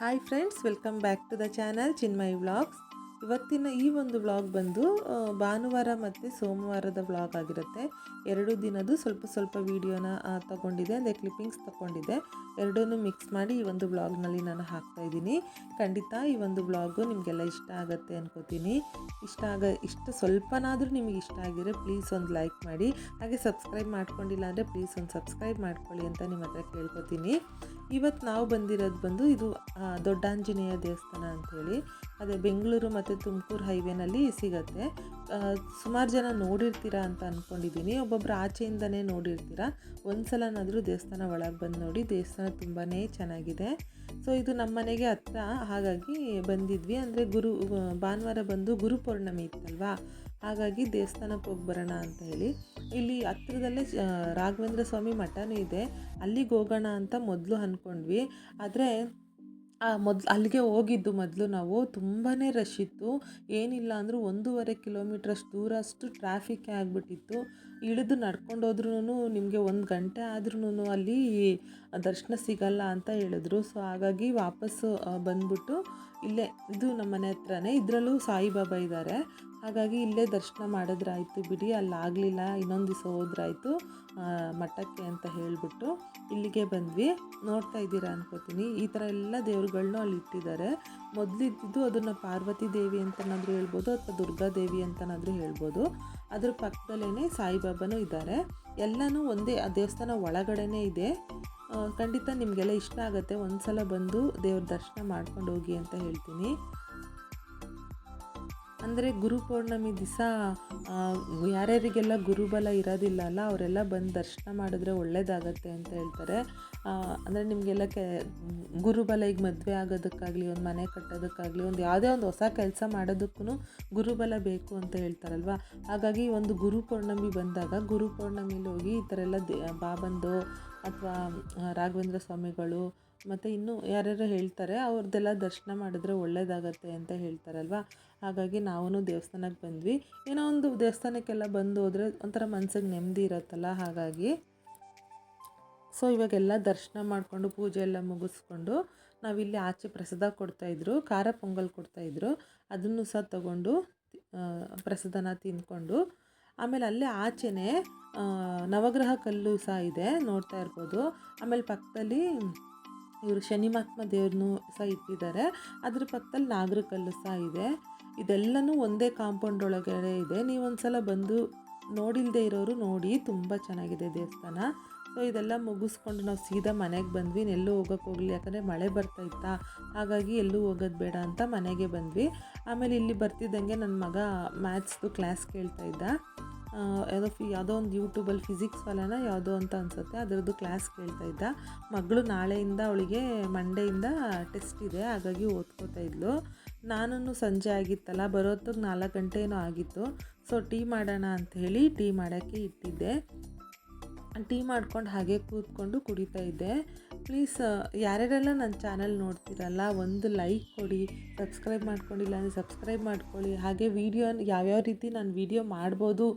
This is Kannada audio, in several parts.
Hi friends welcome back to the channel Chinmay vlogs ಇವತ್ತಿನ ಈ ಒಂದು ವ್ಲಾಗ್ ಬಂದು ಭಾನುವಾರ ಮತ್ತು ಸೋಮವಾರದ ವ್ಲಾಗ್ ಆಗಿರುತ್ತೆ. ಎರಡು ದಿನದ್ದು ಸ್ವಲ್ಪ ಸ್ವಲ್ಪ ವೀಡಿಯೋನ ತಗೊಂಡಿದೆ ಅಂದರೆ ಕ್ಲಿಪ್ಪಿಂಗ್ಸ್ ತಗೊಂಡಿದೆ ಎರಡನ್ನೂ ಮಿಕ್ಸ್ ಮಾಡಿ ಈ ಒಂದು ವ್ಲಾಗ್ನಲ್ಲಿ ನಾನು ಹಾಕ್ತಾ ಇದ್ದೀನಿ. ಖಂಡಿತ ಈ ಒಂದು ವ್ಲಾಗು ನಿಮಗೆಲ್ಲ ಇಷ್ಟ ಆಗುತ್ತೆ ಅನ್ಕೋತೀನಿ. ಇಷ್ಟ ಆಗ, ಇಷ್ಟ ಸ್ವಲ್ಪನಾದರೂ ನಿಮಗೆ ಇಷ್ಟ ಆಗಿದ್ರೆ ಪ್ಲೀಸ್ ಒಂದು ಲೈಕ್ ಮಾಡಿ. ಹಾಗೆ ಸಬ್ಸ್ಕ್ರೈಬ್ ಮಾಡ್ಕೊಂಡಿಲ್ಲ ಅಂದರೆ ಪ್ಲೀಸ್ ಒಂದು ಸಬ್ಸ್ಕ್ರೈಬ್ ಮಾಡ್ಕೊಳ್ಳಿ ಅಂತ ನಿಮ್ಮ ಹತ್ರ ಕೇಳ್ಕೊತೀನಿ. ಇವತ್ತು ನಾವು ಬಂದಿರೋದು ಬಂದು ಇದು ದೊಡ್ಡಾಂಜನೇಯ ದೇವಸ್ಥಾನ ಅಂಥೇಳಿ ಅದೇ ಬೆಂಗಳೂರು ಮತ್ತು ತುಮಕೂರು ಹೈವೇನಲ್ಲಿ ಸಿಗತ್ತೆ. ಸುಮಾರು ಜನ ನೋಡಿರ್ತೀರಾ ಅಂತ ಅಂದ್ಕೊಂಡಿದ್ದೀನಿ ಒಬ್ಬೊಬ್ಬರು ಆಚೆಯಿಂದನೇ ನೋಡಿರ್ತೀರಾ. ಒಂದು ಸಲನಾದರೂ ದೇವಸ್ಥಾನ ಒಳಗೆ ಬಂದು ನೋಡಿ, ದೇವಸ್ಥಾನ ತುಂಬಾ ಚೆನ್ನಾಗಿದೆ. ಸೊ ಇದು ನಮ್ಮ ಮನೆಗೆ ಹತ್ರ. ಹಾಗಾಗಿ ಬಂದಿದ್ವಿ. ಅಂದರೆ ಗುರು, ಭಾನುವಾರ ಬಂದು ಗುರುಪೂರ್ಣಮಿ ಇತ್ತಲ್ವಾ? ಹಾಗಾಗಿ ದೇವಸ್ಥಾನಕ್ಕೆ ಹೋಗಿ ಬರೋಣ ಅಂತ ಹೇಳಿ. ಇಲ್ಲಿ ಹತ್ರದಲ್ಲೇ ರಾಘವೇಂದ್ರ ಸ್ವಾಮಿ ಮಠನೂ ಇದೆ. ಅಲ್ಲಿಗೆ ಹೋಗೋಣ ಅಂತ ಮೊದಲು ಅಂದ್ಕೊಂಡ್ವಿ ಆದರೆ ಮೊದ್ಲು ಅಲ್ಲಿಗೆ ಹೋಗಿದ್ದು ಮೊದಲು ನಾವು ತುಂಬಾ ರಶ್ ಇತ್ತು. ಏನಿಲ್ಲ ಅಂದರೂ ಒಂದೂವರೆ ಕಿಲೋಮೀಟ್ರಷ್ಟು ದೂರ ಅಷ್ಟು ಟ್ರಾಫಿಕ್ಕೇ ಆಗಿಬಿಟ್ಟಿತ್ತು. ಇಳಿದು ನಡ್ಕೊಂಡು ಹೋದ್ರೂ ನಿಮಗೆ ಒಂದು ಗಂಟೆ ಆದ್ರೂ ಅಲ್ಲಿ ದರ್ಶನ ಸಿಗಲ್ಲ ಅಂತ ಹೇಳಿದ್ರು. ಸೊ ಹಾಗಾಗಿ ವಾಪಸ್ಸು ಬಂದ್ಬಿಟ್ಟು ಇಲ್ಲೇ, ಇದು ನಮ್ಮ ಮನೆ ಹತ್ರನೇ, ಇದರಲ್ಲೂ ಸಾಯಿಬಾಬಾ ಇದ್ದಾರೆ. ಹಾಗಾಗಿ ಇಲ್ಲೇ ದರ್ಶನ ಮಾಡಿದ್ರಾಯ್ತು ಬಿಡಿ ಅಲ್ಲಿ ಆಗಲಿಲ್ಲ ಇನ್ನೊಂದು ದಿವಸ ಹೋದ್ರಾಯ್ತು ಮಠಕ್ಕೆ ಅಂತ ಹೇಳಿಬಿಟ್ಟು ಇಲ್ಲಿಗೆ ಬಂದ್ವಿ. ನೋಡ್ತಾ ಇದ್ದೀರಾ ಅನ್ಕೋತೀನಿ. ಈ ಥರ ಎಲ್ಲ ದೇವ್ರುಗಳ್ನೂ ಅಲ್ಲಿ ಇಟ್ಟಿದ್ದಾರೆ. ಮೊದಲಿದ್ದು ಅದನ್ನು ಪಾರ್ವತಿ ದೇವಿ ಅಂತನಾದರೂ ಹೇಳ್ಬೋದು, ಅಥವಾ ದುರ್ಗಾ ದೇವಿ ಅಂತನಾದರೂ ಹೇಳ್ಬೋದು. ಅದ್ರ ಪಕ್ಕದಲ್ಲೇ ಸಾಯಿಬಾಬಾನೂ ಇದ್ದಾರೆ. ಎಲ್ಲನೂ ಒಂದೇ, ಆ ದೇವಸ್ಥಾನ ಒಳಗಡೆನೇ ಇದೆ. ಖಂಡಿತ ನಿಮಗೆಲ್ಲ ಇಷ್ಟ ಆಗುತ್ತೆ. ಒಂದು ಸಲ ಬಂದು ದೇವ್ರ ದರ್ಶನ ಮಾಡ್ಕೊಂಡು ಹೋಗಿ ಅಂತ ಹೇಳ್ತೀನಿ. ಅಂದರೆ ಗುರು ಪೌರ್ಣಮಿ ದಿವಸ ಯಾರ್ಯಾರಿಗೆಲ್ಲ ಗುರುಬಲ ಇರೋದಿಲ್ಲ ಅಲ್ಲ, ಅವರೆಲ್ಲ ಬಂದು ದರ್ಶನ ಮಾಡಿದ್ರೆ ಒಳ್ಳೇದಾಗತ್ತೆ ಅಂತ ಹೇಳ್ತಾರೆ. ಅಂದರೆ ನಿಮಗೆಲ್ಲ ಕೆ, ಗುರುಬಲ ಈಗ ಮದುವೆ ಆಗೋದಕ್ಕಾಗಲಿ, ಒಂದು ಮನೆ ಕಟ್ಟೋದಕ್ಕಾಗಲಿ, ಒಂದು ಯಾವುದೇ ಒಂದು ಹೊಸ ಕೆಲಸ ಮಾಡೋದಕ್ಕೂ ಗುರುಬಲ ಬೇಕು ಅಂತ ಹೇಳ್ತಾರಲ್ವ? ಹಾಗಾಗಿ ಒಂದು ಗುರು ಪೌರ್ಣಮಿ ಬಂದಾಗ, ಗುರು ಪೌರ್ಣಮಿಲಿ ಹೋಗಿ ಈ ಥರ ಎಲ್ಲ ದೇ ಬಾಬಂದು ಅಥವಾ ರಾಘವೇಂದ್ರ ಸ್ವಾಮಿಗಳು ಮತ್ತು ಇನ್ನೂ ಯಾರ್ಯಾರು ಹೇಳ್ತಾರೆ ಅವ್ರದ್ದೆಲ್ಲ ದರ್ಶನ ಮಾಡಿದ್ರೆ ಒಳ್ಳೇದಾಗತ್ತೆ ಅಂತ ಹೇಳ್ತಾರಲ್ವ? ಹಾಗಾಗಿ ನಾವೂ ದೇವಸ್ಥಾನಕ್ಕೆ ಬಂದ್ವಿ. ಏನೋ ಒಂದು ದೇವಸ್ಥಾನಕ್ಕೆಲ್ಲ ಬಂದು ಹೋದರೆ ಒಂಥರ ಮನ್ಸಿಗೆ ನೆಮ್ಮದಿ ಇರುತ್ತಲ್ಲ ಹಾಗಾಗಿ. ಸೊ ಇವಾಗೆಲ್ಲ ದರ್ಶನ ಮಾಡಿಕೊಂಡು ಪೂಜೆ ಎಲ್ಲ ಮುಗಿಸ್ಕೊಂಡು ನಾವಿಲ್ಲಿ ಆಚೆ ಪ್ರಸಾದ ಕೊಡ್ತಾಯಿದ್ರು ಖಾರ ಪೊಂಗಲ್ ಕೊಡ್ತಾಯಿದ್ರು ಅದನ್ನು ಸಹ ತಗೊಂಡು ಪ್ರಸಾದನ ತಿಂದ್ಕೊಂಡು, ಆಮೇಲೆ ಅಲ್ಲೇ ಆಚೆನೇ ನವಗ್ರಹ ಕಲ್ಲು ಸಹ ಇದೆ, ನೋಡ್ತಾ ಇರ್ಬೋದು. ಆಮೇಲೆ ಪಕ್ಕದಲ್ಲಿ ಇವರು ಶನಿ ಮಹಾತ್ಮ ದೇವ್ರನ್ನೂ ಸಹ ಇಟ್ಟಿದ್ದಾರೆ. ಅದ್ರ ಪಕ್ಕದಲ್ಲಿ ನಾಗರಕಲ್ಲು ಸಹ ಇದೆ. ಇದೆಲ್ಲನೂ ಒಂದೇ ಕಾಂಪೌಂಡ್ ಒಳಗಡೆ ಇದೆ. ನೀವೊಂದು ಸಲ ಬಂದು ನೋಡಿಲ್ಲದೆ ಇರೋರು ನೋಡಿ, ತುಂಬ ಚೆನ್ನಾಗಿದೆ ದೇವಸ್ಥಾನ. ಸೊ ಇದೆಲ್ಲ ಮುಗಿಸ್ಕೊಂಡು ನಾವು ಸೀದಾ ಮನೆಗೆ ಬಂದ್ವಿ. ಎಲ್ಲೂ ಹೋಗೋಕೆ ಹೋಗಲಿ ಯಾಕಂದರೆ ಮಳೆ ಬರ್ತಾ ಇತ್ತಾ? ಹಾಗಾಗಿ ಎಲ್ಲೂ ಹೋಗೋದು ಬೇಡ ಅಂತ ಮನೆಗೆ ಬಂದ್ವಿ. ಆಮೇಲೆ ಇಲ್ಲಿ ಬರ್ತಿದ್ದಂಗೆ ನನ್ನ ಮಗ ಮ್ಯಾಥ್ಸ್ದು ಕ್ಲಾಸ್ ಕೇಳ್ತಾ ಇದ್ದ. ಯಾವುದೋ ಫಿ ಯಾವುದೋ ಒಂದು ಯೂಟ್ಯೂಬಲ್ಲಿ ಫಿಸಿಕ್ಸ್ ಫಲನ ಯಾವುದೋ ಅಂತ ಅನಿಸುತ್ತೆ. ಅದರದ್ದು ಕ್ಲಾಸ್ ಕೇಳ್ತಾ ಇದ್ದ. ಮಗಳು ನಾಳೆಯಿಂದ ಅವಳಿಗೆ ಮಂಡೆಯಿಂದ ಟೆಸ್ಟ್ ಇದೆ. ಹಾಗಾಗಿ ಓದ್ಕೋತಾ ಇದ್ಲು. ನಾನು ಸಂಜೆ ಆಗಿತ್ತಲ್ಲ ಬರೋತ್ತಿಗೆ ನಾಲ್ಕು ಗಂಟೆ ಆಗಿತ್ತು. ಸೊ ಟೀ ಮಾಡೋಣ ಅಂತ ಹೇಳಿ ಟೀ ಮಾಡೋಕ್ಕೆ ಇಟ್ಟಿದ್ದೆ. ಟೀ ಮಾಡ್ಕೊಂಡು ಹಾಗೆ ಕೂತ್ಕೊಂಡು ಕುಡಿತಾ ಇದ್ದೆ. ಪ್ಲೀಸ್ ಯಾರ್ಯಾರೆಲ್ಲ ನನ್ನ ಚಾನಲ್ ನೋಡ್ತಿರಲ್ಲ, ಒಂದು ಲೈಕ್ ಕೊಡಿ ಸಬ್ಸ್ಕ್ರೈಬ್ ಮಾಡ್ಕೊಂಡಿಲ್ಲ ಅಂದರೆ ಸಬ್ಸ್ಕ್ರೈಬ್ ಮಾಡ್ಕೊಳ್ಳಿ. ಹಾಗೆ ವೀಡಿಯೋ ಯಾವ್ಯಾವ ರೀತಿ ನಾನು ವೀಡಿಯೋ ಮಾಡ್ಬೋದು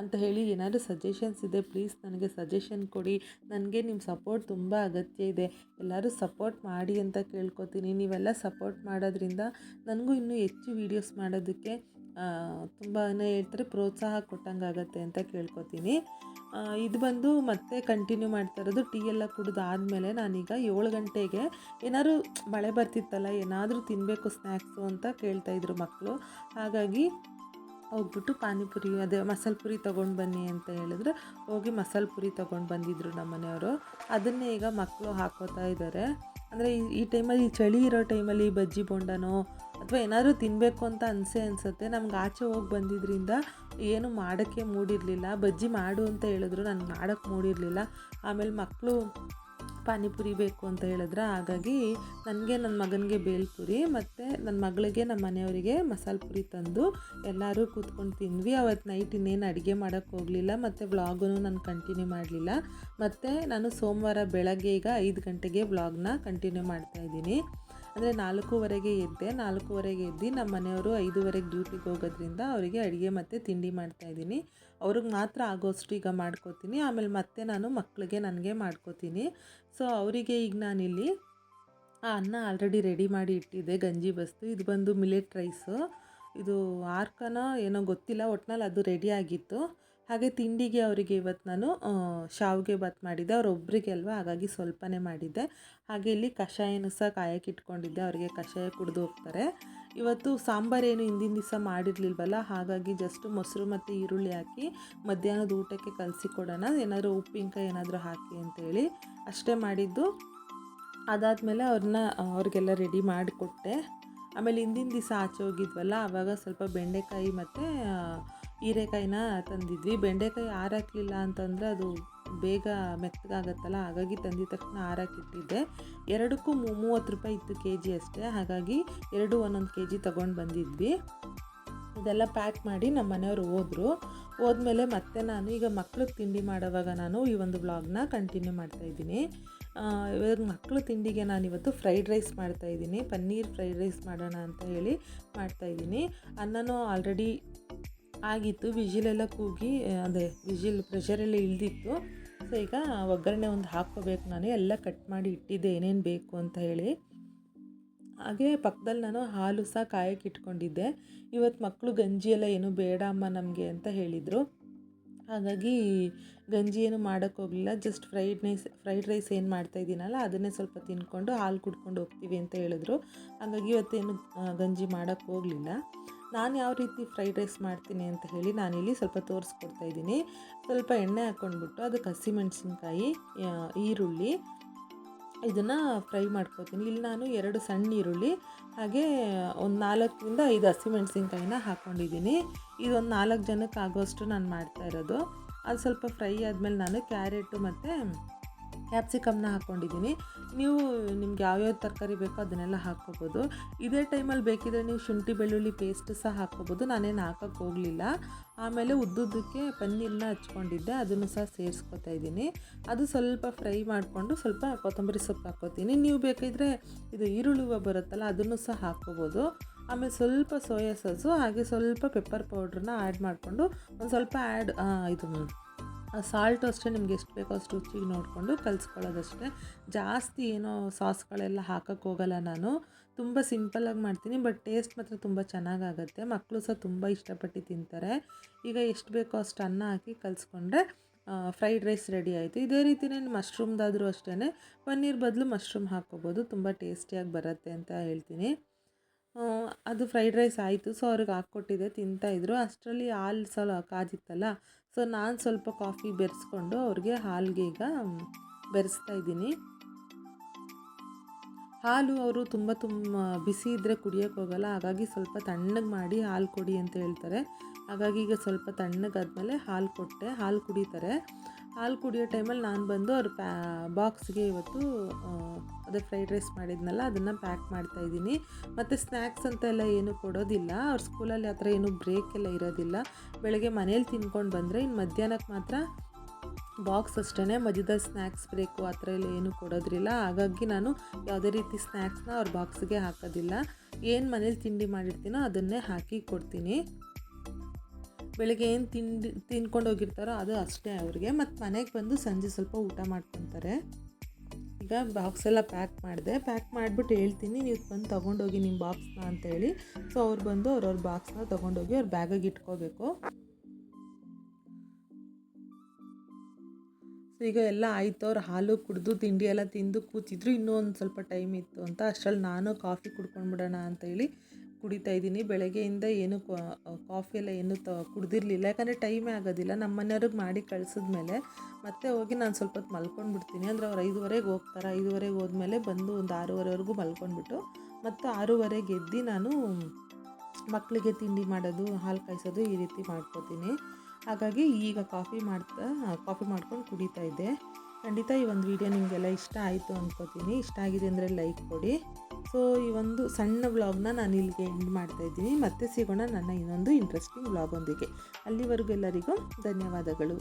ಅಂತ ಹೇಳಿ ಏನಾದರೂ ಸಜೆಷನ್ಸ್ ಇದೆ ಪ್ಲೀಸ್ ನನಗೆ ಸಜೆಷನ್ ಕೊಡಿ. ನನಗೆ ನಿಮ್ಮ ಸಪೋರ್ಟ್ ತುಂಬ ಅಗತ್ಯ ಇದೆ. ಎಲ್ಲರೂ ಸಪೋರ್ಟ್ ಮಾಡಿ ಅಂತ ಕೇಳ್ಕೊತೀನಿ. ನೀವೆಲ್ಲ ಸಪೋರ್ಟ್ ಮಾಡೋದ್ರಿಂದ ನನಗೂ ಇನ್ನೂ ಹೆಚ್ಚು ವೀಡಿಯೋಸ್ ಮಾಡೋದಕ್ಕೆ ತುಂಬಾ ಹೇಳ್ತಾರೆ ಪ್ರೋತ್ಸಾಹ ಕೊಟ್ಟಂಗಾಗತ್ತೆ ಅಂತ ಕೇಳ್ಕೊತೀನಿ. ಇದು ಬಂದು ಮತ್ತೆ ಕಂಟಿನ್ಯೂ ಮಾಡ್ತಾ ಇರೋದು ಟೀ ಎಲ್ಲ ಕುಡಿದು ಆದಮೇಲೆ ನಾನೀಗ ಏಳು ಗಂಟೆಗೆ ಏನಾದರೂ ಮಳೆ ಬರ್ತಿತ್ತಲ್ಲ, ಏನಾದರೂ ತಿನ್ನಬೇಕು ಸ್ನ್ಯಾಕ್ಸು ಅಂತ ಕೇಳ್ತಾಯಿದ್ರು ಮಕ್ಕಳು ಹಾಗಾಗಿ ಹೋಗ್ಬಿಟ್ಟು ಪಾನಿಪುರಿ, ಅದೇ ಮಸಾಲೆ ಪುರಿ ತೊಗೊಂಡು ಬನ್ನಿ ಅಂತ ಹೇಳಿದ್ರೆ. ಹೋಗಿ ಮಸಾಲೆ ಪುರಿ ತೊಗೊಂಡು ಬಂದಿದ್ರು ನಮ್ಮ ಮನೆಯವರು. ಅದನ್ನೇ ಈಗ ಮಕ್ಕಳು ಹಾಕೋತಾ ಇದ್ದಾರೆ ಅಂದರೆ ಈ ಈ ಟೈಮಲ್ಲಿ, ಈ ಚಳಿ ಇರೋ ಟೈಮಲ್ಲಿ ಬಜ್ಜಿ ಬೊಂಡನೋ ಅಥವಾ ಏನಾದರೂ ತಿನ್ನಬೇಕು ಅಂತ ಅನಿಸೆ ಅನಿಸುತ್ತೆ. ನಮ್ಗೆ ಆಚೆ ಹೋಗಿ ಬಂದಿದ್ದರಿಂದ ಏನು ಮಾಡೋಕ್ಕೆ ಮೂಡಿರಲಿಲ್ಲ. ಬಜ್ಜಿ ಮಾಡು ಅಂತ ಹೇಳಿದ್ರು. ನನಗೆ ಮಾಡೋಕ್ಕೆ ಮೂಡಿರಲಿಲ್ಲ. ಆಮೇಲೆ ಮಕ್ಕಳು ಪಾನಿಪುರಿ ಬೇಕು ಅಂತ ಹೇಳಿದ್ರೆ, ಹಾಗಾಗಿ ನನಗೆ ನನ್ನ ಮಗನಿಗೆ ಬೇಲ್ಪುರಿ ಮತ್ತು ನನ್ನ ಮಗಳಿಗೆ ನಮ್ಮ ಮನೆಯವರಿಗೆ ಮಸಾಲೆ ಪುರಿ ತಂದು ಎಲ್ಲರೂ ಕೂತ್ಕೊಂಡು ತಿಂದ್ವಿ. ಅವತ್ತು ನೈಟ್ ಇನ್ನೇನು ಅಡುಗೆ ಹೋಗಲಿಲ್ಲ, ಮತ್ತು ವ್ಲಾಗೂ ನಾನು ಕಂಟಿನ್ಯೂ ಮಾಡಲಿಲ್ಲ. ಮತ್ತು ನಾನು ಸೋಮವಾರ ಬೆಳಗ್ಗೆ ಈಗ ಐದು ಗಂಟೆಗೆ ವ್ಲಾಗ್ನ ಕಂಟಿನ್ಯೂ ಮಾಡ್ತಾಯಿದ್ದೀನಿ ಅಂದರೆ ನಾಲ್ಕೂವರೆಗೆ ಎದ್ದೆ, ನಾಲ್ಕೂವರೆಗೆ ಎದ್ದು ನಮ್ಮ ಮನೆಯವರು ಐದುವರೆಗೆ ಡ್ಯೂಟಿಗೆ ಹೋಗೋದ್ರಿಂದ ಅವರಿಗೆ ಅಡುಗೆ ಮತ್ತು ತಿಂಡಿ ಮಾಡ್ತಾಯಿದ್ದೀನಿ ಅವ್ರಿಗೆ ಮಾತ್ರ ಆಗೋಷ್ಟು ಈಗ ಮಾಡ್ಕೋತೀನಿ. ಆಮೇಲೆ ಮತ್ತೆ ನಾನು ಮಕ್ಕಳಿಗೆ ನನಗೆ ಮಾಡ್ಕೋತೀನಿ. ಸೊ ಅವರಿಗೆ ಈಗ ನಾನಿಲ್ಲಿ ಆ ಅನ್ನ ಆಲ್ರೆಡಿ ರೆಡಿ ಮಾಡಿ ಇಟ್ಟಿದ್ದೆ, ಗಂಜಿ ಬಸ್ತು. ಇದು ಬಂದು ಮಿಲೆಟ್ ರೈಸು ಇದು ಆರ್ಕನೋ ಏನೋ ಗೊತ್ತಿಲ್ಲ, ಒಟ್ನಲ್ಲಿ ಅದು ರೆಡಿ ಆಗಿತ್ತು. ಹಾಗೆ ತಿಂಡಿಗೆ ಅವರಿಗೆ ಇವತ್ತು ನಾನು ಶಾವಿಗೆ ಬಾತ್ ಮಾಡಿದ್ದೆ. ಅವರೊಬ್ಬರಿಗೆ ಅಲ್ವಾ, ಹಾಗಾಗಿ ಸ್ವಲ್ಪನೇ ಮಾಡಿದ್ದೆ. ಹಾಗೆ ಇಲ್ಲಿ ಕಷಾಯನೂ ಸಹ ಕಾಯಕ್ಕೆ ಇಟ್ಕೊಂಡಿದ್ದೆ. ಅವರಿಗೆ ಕಷಾಯ ಕುಡಿದು ಹೋಗ್ತಾರೆ. ಇವತ್ತು ಸಾಂಬಾರೇನು ಹಿಂದಿನ ದಿವಸ ಮಾಡಿರಲಿಲ್ವಲ್ಲ, ಹಾಗಾಗಿ ಜಸ್ಟ್ ಮೊಸರು ಮತ್ತು ಈರುಳ್ಳಿ ಹಾಕಿ ಮಧ್ಯಾಹ್ನದ ಊಟಕ್ಕೆ ಕಲಸಿ ಕೊಡೋಣ ಏನಾದರೂ ಉಪ್ಪಿನಕಾಯಿ ಏನಾದರೂ ಹಾಕಿ ಅಂತೇಳಿ ಅಷ್ಟೇ ಮಾಡಿದ್ದು. ಅದಾದಮೇಲೆ ಅವ್ರನ್ನ ಅವ್ರಿಗೆಲ್ಲ ರೆಡಿ ಮಾಡಿಕೊಟ್ಟೆ. ಆಮೇಲೆ ಹಿಂದಿನ ದಿವಸ ಆಚೆ ಹೋಗಿದ್ವಲ್ಲ, ಆವಾಗ ಸ್ವಲ್ಪ ಬೆಂಡೆಕಾಯಿ ಮತ್ತು ಹೀರೆಕಾಯಿನ ತಂದಿದ್ವಿ. ಬೆಂಡೆಕಾಯಿ ಆರಾಕಿಲ್ಲ ಅಂತಂದರೆ ಅದು ಬೇಗ ಮೆತ್ತಗಾಗತ್ತಲ್ಲ, ಹಾಗಾಗಿ ತಂದಿದ ತಕ್ಷಣ ಆರಾಕಿಟ್ಟಿದ್ದೆ. ಎರಡಕ್ಕೂ ಮೂವತ್ತು ರೂಪಾಯಿ ಇತ್ತು ಕೆ ಜಿ ಅಷ್ಟೇ, ಹಾಗಾಗಿ ಎರಡು ಒಂದೊಂದು ಕೆ ಜಿ ತೊಗೊಂಡು ಬಂದಿದ್ವಿ. ಇದೆಲ್ಲ ಪ್ಯಾಕ್ ಮಾಡಿ ನಮ್ಮ ಮನೆಯವರು ಹೋದರು. ಹೋದ್ಮೇಲೆ ಮತ್ತೆ ನಾನು ಈಗ ಮಕ್ಳಿಗೆ ತಿಂಡಿ ಮಾಡೋವಾಗ ನಾನು ಈ ಒಂದು ವ್ಲಾಗ್ನ ಕಂಟಿನ್ಯೂ ಮಾಡ್ತಾಯಿದ್ದೀನಿ ಇವಾಗ ಮಕ್ಕಳು ತಿಂಡಿಗೆ ನಾನು ಇವತ್ತು ಫ್ರೈಡ್ ರೈಸ್ ಮಾಡ್ತಾಯಿದ್ದೀನಿ ಪನ್ನೀರ್ ಫ್ರೈಡ್ ರೈಸ್ ಮಾಡೋಣ ಅಂತ ಹೇಳಿ ಮಾಡ್ತಾಯಿದ್ದೀನಿ ಅನ್ನನೂ ಆಲ್ರೆಡಿ ಆಗಿತ್ತು. ವಿಜಿಲೆಲ್ಲ ಕೂಗಿ ಅದೇ, ವಿಜಿಲ್ ಪ್ರೆಷರೆಲ್ಲ ಇಳ್ದಿತ್ತು. ಸೊ ಈಗ ಒಗ್ಗರಣೆ ಒಂದು ಹಾಕ್ಕೋಬೇಕು ನಾನು. ಎಲ್ಲ ಕಟ್ ಮಾಡಿ ಇಟ್ಟಿದ್ದೆ. ಏನೇನು ಬೇಕು ಅಂತ ಹೇಳಿ. ಹಾಗೆ ಪಕ್ಕದಲ್ಲಿ ನಾನು ಹಾಲು ಸಹ ಕಾಯಕ್ಕೆ ಇಟ್ಕೊಂಡಿದ್ದೆ. ಇವತ್ತು ಮಕ್ಕಳು ಗಂಜಿ ಎಲ್ಲ ಏನು ಬೇಡ ಅಮ್ಮ ನಮಗೆ ಅಂತ ಹೇಳಿದರು. ಹಾಗಾಗಿ ಗಂಜಿ ಏನು ಮಾಡೋಕ್ಕೆ ಹೋಗಲಿಲ್ಲ. Just fried rice fried rice ಏನು ಮಾಡ್ತಾ ಇದ್ದೀನಲ್ಲ, ಅದನ್ನೇ ಸ್ವಲ್ಪ ತಿನ್ಕೊಂಡು ಹಾಲು ಕುಡ್ಕೊಂಡು ಹೋಗ್ತೀವಿ ಅಂತ ಹೇಳಿದ್ರು. ಹಾಗಾಗಿ ಇವತ್ತೇನು ಗಂಜಿ ಮಾಡೋಕ್ಕೆ ಹೋಗಲಿಲ್ಲ. ನಾನು ಯಾವ ರೀತಿ ಫ್ರೈಡ್ ರೈಸ್ ಮಾಡ್ತೀನಿ ಅಂತ ಹೇಳಿ ನಾನಿಲ್ಲಿ ಸ್ವಲ್ಪ ತೋರಿಸ್ಕೊಡ್ತಾ ಇದ್ದೀನಿ. ಸ್ವಲ್ಪ ಎಣ್ಣೆ ಹಾಕ್ಕೊಂಡ್ಬಿಟ್ಟು ಅದಕ್ಕೆ ಹಸಿ ಮೆಣಸಿನ್ಕಾಯಿ ಈರುಳ್ಳಿ ಇದನ್ನು ಫ್ರೈ ಮಾಡ್ಕೊತೀನಿ. ಇಲ್ಲಿ ನಾನು ಎರಡು ಸಣ್ಣ ಈರುಳ್ಳಿ, ಹಾಗೆ ಒಂದು ನಾಲ್ಕರಿಂದ ಐದು ಹಸಿಮೆಣಸಿನ್ಕಾಯಿನ ಹಾಕ್ಕೊಂಡಿದ್ದೀನಿ ಇದೊಂದು ನಾಲ್ಕು ಜನಕ್ಕೆ ಆಗೋಷ್ಟು ನಾನು ಮಾಡ್ತಾ ಇರೋದು. ಅದು ಸ್ವಲ್ಪ ಫ್ರೈ ಆದಮೇಲೆ ನಾನು ಕ್ಯಾರೆಟು ಮತ್ತು ಕ್ಯಾಪ್ಸಿಕಮ್ನ ಹಾಕ್ಕೊಂಡಿದ್ದೀನಿ ನೀವು ನಿಮ್ಗೆ ಯಾವ್ಯಾವ ತರಕಾರಿ ಬೇಕೋ ಅದನ್ನೆಲ್ಲ ಹಾಕ್ಕೋಬೋದು. ಇದೇ ಟೈಮಲ್ಲಿ ಬೇಕಿದ್ರೆ ನೀವು ಶುಂಠಿ ಬೆಳ್ಳುಳ್ಳಿ ಪೇಸ್ಟ್ ಸಹ ಹಾಕ್ಕೋಬೋದು. ನಾನೇನು ಹಾಕೋಕ್ಕೆ ಹೋಗಲಿಲ್ಲ. ಆಮೇಲೆ ಉದ್ದುದ್ದಕ್ಕೆ ಪನ್ನೀರನ್ನ ಹಚ್ಕೊಂಡಿದ್ದೆ. ಅದನ್ನು ಸಹ ಸೇರಿಸ್ಕೊತಾ ಇದ್ದೀನಿ. ಅದು ಸ್ವಲ್ಪ ಫ್ರೈ ಮಾಡಿಕೊಂಡು ಸ್ವಲ್ಪ ಕೊತ್ತಂಬರಿ ಸೊಪ್ಪು ಹಾಕ್ಕೋತೀನಿ. ನೀವು ಬೇಕಿದ್ರೆ ಇದು ಈರುಳ್ಳಿ ಹೂವು ಬರುತ್ತಲ್ಲ ಅದನ್ನು ಸಹ ಹಾಕ್ಕೋಬೋದು. ಆಮೇಲೆ ಸ್ವಲ್ಪ ಸೋಯಾ ಸಾಸು ಹಾಗೆ ಸ್ವಲ್ಪ ಪೆಪ್ಪರ್ ಪೌಡ್ರನ್ನ ಆ್ಯಡ್ ಮಾಡಿಕೊಂಡು ಒಂದು ಸ್ವಲ್ಪ ಆ್ಯಡ್ ಇದು ಸಾಲ್ಟು ಅಷ್ಟೇ ನಿಮ್ಗೆ ಎಷ್ಟು ಬೇಕೋ ಅಷ್ಟು ರುಚಿಗೆ ನೋಡಿಕೊಂಡು ಕಲಿಸ್ಕೊಳ್ಳೋದಷ್ಟೇ. ಜಾಸ್ತಿ ಏನೋ ಸಾಸ್ಗಳೆಲ್ಲ ಹಾಕೋಕ್ಕೆ ಹೋಗಲ್ಲ ನಾನು. ತುಂಬ ಸಿಂಪಲ್ಲಾಗಿ ಮಾಡ್ತೀನಿ ಬಟ್ ಟೇಸ್ಟ್ ಮಾತ್ರ ತುಂಬ ಚೆನ್ನಾಗಾಗತ್ತೆ. ಮಕ್ಕಳು ಸಹ ತುಂಬ ಇಷ್ಟಪಟ್ಟು ತಿಂತಾರೆ. ಈಗ ಎಷ್ಟು ಬೇಕೋ ಅಷ್ಟು ಅನ್ನ ಹಾಕಿ ಕಲಿಸ್ಕೊಂಡ್ರೆ ಫ್ರೈಡ್ ರೈಸ್ ರೆಡಿ ಆಯಿತು. ಇದೇ ರೀತಿಯೇ ಮಶ್ರೂಮ್ದಾದರೂ ಅಷ್ಟೇ ಪನ್ನೀರ್ ಬದಲು ಮಶ್ರೂಮ್ ಹಾಕ್ಕೋಬೋದು. ತುಂಬ ಟೇಸ್ಟಿಯಾಗಿ ಬರುತ್ತೆ ಅಂತ ಹೇಳ್ತೀನಿ. ಅದು ಫ್ರೈಡ್ ರೈಸ್ ಆಯಿತು. ಸೊ ಅವ್ರಿಗೆ ಹಾಕ್ಕೊಟ್ಟಿದ್ದೆ ತಿಂತಾಯಿದ್ರು ಅಷ್ಟರಲ್ಲಿ ಹಾಲು ಸಲ ಕಾದಿತ್ತಲ್ಲ ಸೊ ನಾನು ಸ್ವಲ್ಪ ಕಾಫಿ ಬೆರೆಸ್ಕೊಂಡು ಅವ್ರಿಗೆ ಹಾಲಿಗೆ ಈಗ ಬೆರೆಸ್ತಾ ಇದ್ದೀನಿ. ಹಾಲು ಅವರು ತುಂಬ ತುಂಬ ಬಿಸಿ ಇದ್ದರೆ ಕುಡಿಯೋಕ್ಕೆ ಹೋಗಲ್ಲ, ಹಾಗಾಗಿ ಸ್ವಲ್ಪ ತಣ್ಣಗೆ ಮಾಡಿ ಹಾಲು ಕೊಡಿ ಅಂತ ಹೇಳ್ತಾರೆ. ಹಾಗಾಗಿ ಈಗ ಸ್ವಲ್ಪ ತಣ್ಣಗಾದ್ಮೇಲೆ ಹಾಲು ಕೊಟ್ಟೆ, ಹಾಲು ಕುಡಿತಾರೆ. ಹಾಲು ಕುಡಿಯೋ ಟೈಮಲ್ಲಿ ನಾನು ಬಂದು ಅವ್ರ ಪ್ಯಾ, ಬಾಕ್ಸ್ಗೆ ಇವತ್ತು ಅದು ಫ್ರೈಡ್ ರೈಸ್ ಮಾಡಿದ್ನಲ್ಲ, ಅದನ್ನು ಪ್ಯಾಕ್ ಮಾಡ್ತಾ ಇದ್ದೀನಿ. ಮತ್ತು ಸ್ನ್ಯಾಕ್ಸ್ ಅಂತ ಎಲ್ಲ ಏನು ಕೊಡೋದಿಲ್ಲ. ಅವ್ರ ಸ್ಕೂಲಲ್ಲಿ ಆ ಥರ ಏನು ಬ್ರೇಕ್ ಎಲ್ಲ ಇರೋದಿಲ್ಲ. ಬೆಳಗ್ಗೆ ಮನೇಲಿ ತಿನ್ಕೊಂಡು ಬಂದರೆ ಇನ್ನು ಮಧ್ಯಾಹ್ನಕ್ಕೆ ಮಾತ್ರ ಬಾಕ್ಸ್ ಅಷ್ಟೇ ಮಧ್ಯದಲ್ಲಿ ಸ್ನ್ಯಾಕ್ಸ್ ಬ್ರೇಕು ಆ ಥರ ಎಲ್ಲ ಏನು ಕೊಡೋದ್ರಿಲ್ಲ. ಹಾಗಾಗಿ ನಾನು ಯಾವುದೇ ರೀತಿ ಸ್ನ್ಯಾಕ್ಸ್ನ ಅವ್ರ ಬಾಕ್ಸ್ಗೆ ಹಾಕೋದಿಲ್ಲ. ಏನು ಮನೇಲಿ ತಿಂಡಿ ಮಾಡಿರ್ತೀನೋ ಅದನ್ನೇ ಹಾಕಿ ಕೊಡ್ತೀನಿ. ಬೆಳಗ್ಗೆ ಏನು ತಿಂಡಿ ತಿನ್ಕೊಂಡು ಹೋಗಿರ್ತಾರೋ ಅದು ಅಷ್ಟೇ ಅವ್ರಿಗೆ. ಮತ್ತು ಮನೆಗೆ ಬಂದು ಸಂಜೆ ಸ್ವಲ್ಪ ಊಟ ಮಾಡ್ಕೊತಾರೆ. ಈಗ ಬಾಕ್ಸ್ ಎಲ್ಲ ಪ್ಯಾಕ್ ಮಾಡಿದೆ. ಪ್ಯಾಕ್ ಮಾಡಿಬಿಟ್ಟು ಹೇಳ್ತೀನಿ, ನೀವು ಬಂದು ತೊಗೊಂಡೋಗಿ ನಿಮ್ಮ ಬಾಕ್ಸ್ನ ಅಂತೇಳಿ ಸೊ ಅವ್ರು ಬಂದು ಅವ್ರವ್ರ ಬಾಕ್ಸ್ನ ತೊಗೊಂಡೋಗಿ ಅವ್ರ ಬ್ಯಾಗಿಗೆ ಇಟ್ಕೋಬೇಕು. ಈಗ ಎಲ್ಲ ಆಯಿತು, ಅವ್ರು ಹಾಲು ಕುಡಿದು ತಿಂಡಿ ಎಲ್ಲ ತಿಂದು ಕೂತಿದ್ರು ಇನ್ನೂ ಒಂದು ಸ್ವಲ್ಪ ಟೈಮ್ ಇತ್ತು ಅಂತ. ಅಷ್ಟರಲ್ಲಿ ನಾನು ಕಾಫಿ ಕುಡ್ಕೊಂಡ್ಬಿಡೋಣ ಅಂತ ಹೇಳಿ ಕುಡಿತಾ ಇದ್ದೀನಿ. ಬೆಳಗ್ಗೆಯಿಂದ ಏನು ಕಾಫಿ ಎಲ್ಲ ಏನು ತ, ಕುಡ್ದಿರಲಿಲ್ಲ. ಯಾಕಂದರೆ ಟೈಮೇ ಆಗೋದಿಲ್ಲ. ನಮ್ಮ ಮನೆಯವ್ರಿಗೆ ಮಾಡಿ ಕಳ್ಸಿದ್ಮೇಲೆ ಮತ್ತೆ ಹೋಗಿ ನಾನು ಸ್ವಲ್ಪ ಹೊತ್ತು ಮಲ್ಕೊಂಡ್ಬಿಡ್ತೀನಿ. ಅಂದರೆ ಅವ್ರು ಐದುವರೆಗೆ ಹೋಗ್ತಾರೆ. ಐದುವರೆಗೆ ಹೋದ್ಮೇಲೆ ಬಂದು ಒಂದು ಆರೂವರೆವರೆಗೂ ಮಲ್ಕೊಂಡ್ಬಿಟ್ಟು ಮತ್ತು ಆರೂವರೆಗೆ ಎದ್ದು ನಾನು ಮಕ್ಕಳಿಗೆ ತಿಂಡಿ ಮಾಡೋದು, ಹಾಲು ಕಾಯಿಸೋದು ಈ ರೀತಿ ಮಾಡ್ಕೋತೀನಿ. ಹಾಗಾಗಿ ಈಗ ಕಾಫಿ ಮಾಡ್ತಾ, ಕಾಫಿ ಮಾಡ್ಕೊಂಡು ಕುಡಿತಾ ಇದ್ದೆ. ಖಂಡಿತ ಈ ಒಂದು ವಿಡಿಯೋ ನಿಮಗೆಲ್ಲ ಇಷ್ಟ ಆಯಿತು ಅಂದ್ಕೋತೀನಿ ಇಷ್ಟ ಆಗಿದೆ ಅಂದರೆ ಲೈಕ್ ಕೊಡಿ. ಸೊ ಈ ಒಂದು ಸಣ್ಣ ವ್ಲಾಗ್ನ ನಾನು ಇಲ್ಲಿಗೆ ಎಂಡ್ ಮಾಡ್ತಾ ಇದ್ದೀನಿ. ಮತ್ತೆ ಸಿಗೋಣ ನನ್ನ ಇನ್ನೊಂದು ಇಂಟ್ರೆಸ್ಟಿಂಗ್ ವ್ಲಾಗೊಂದಿಗೆ ಅಲ್ಲಿವರೆಗೂ ಎಲ್ಲರಿಗೂ ಧನ್ಯವಾದಗಳು.